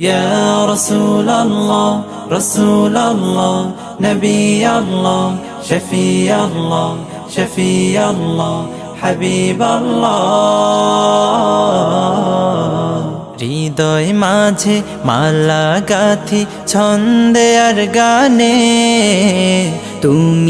يا رسول الله رسول الله نبي الله شفي الله شفي الله حبيب الله হৃদয় মাঝে মালা গাথি ছন্দে আর গানে তুমি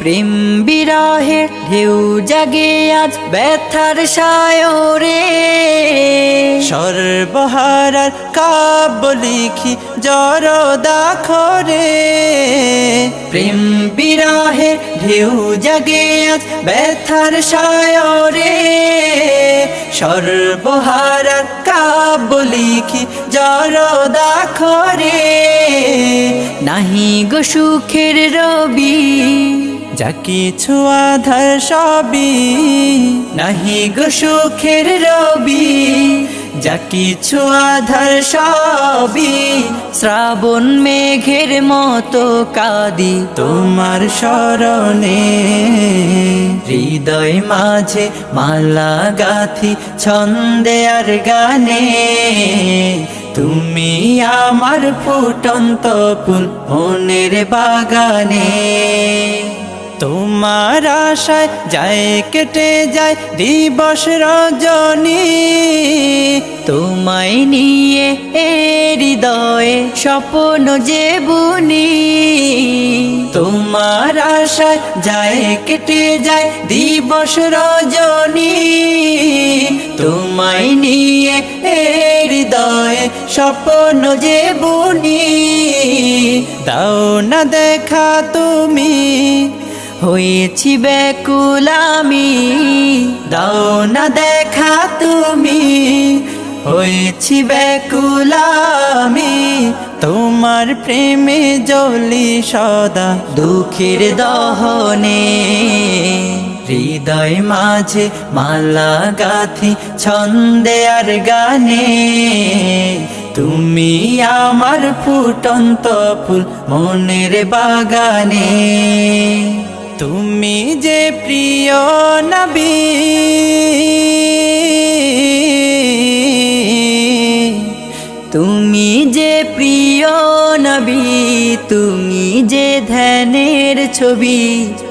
প্রেম বিরহে ঢেউ জাগে আজ ব্যথার সায়রে। সর্বহারার কাব্য লিখি জরদা খরে। প্রেম বিরহে ঢেউ জাগে আজ ব্যথার সায়রে। সর্বহারার কাব্য লিখি জরদা খরে। নাহি গো সুখের রবি যা কিছু আধার সবই, নাহি গো সুখের রবি। যা কিছু আধার সবই, শ্রাবণ মেঘের মতো কাদি তোমার স্মরণে হৃদয় মাঝে মালা গাথি, ছন্দে আর গানে। তুমি আমার ফুটন্ত ফুল মনের বাগানে। তোমার আশায় যায়, কেটে যায় দিবস রজনী। তোমায় নিয়ে হৃদয়ে স্বপ্ন যে বুনি। তোমার আশায় যায়, কেটে যায় দিবস রজনী। তোমায় নিয়ে হৃদয়ে স্বপ্ন যে বুনি। দাও না দেখা তুমি হয়েছি ব্যাকুল আমি দাও না দেখা তুমি। হয়েছি ব্যাকুলামি তোমার প্রেমে জলি সদা দুঃখের দহনে। হৃদয় মাঝে মালা গাথি, ছন্দে আর গানে। তুমি আমার ফুটন্ত ফুল মনের বাগানে। তুমি যে প্রিয় নবী। তুমি যে প্রিয় নবী তুমি যে ধ্যানের ছবি।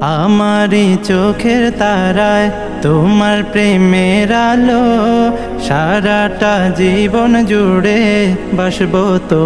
আমার চোখের তারায় তোমার প্রেমের আলো সারাটা জীবন জুড়ে বাসবো তো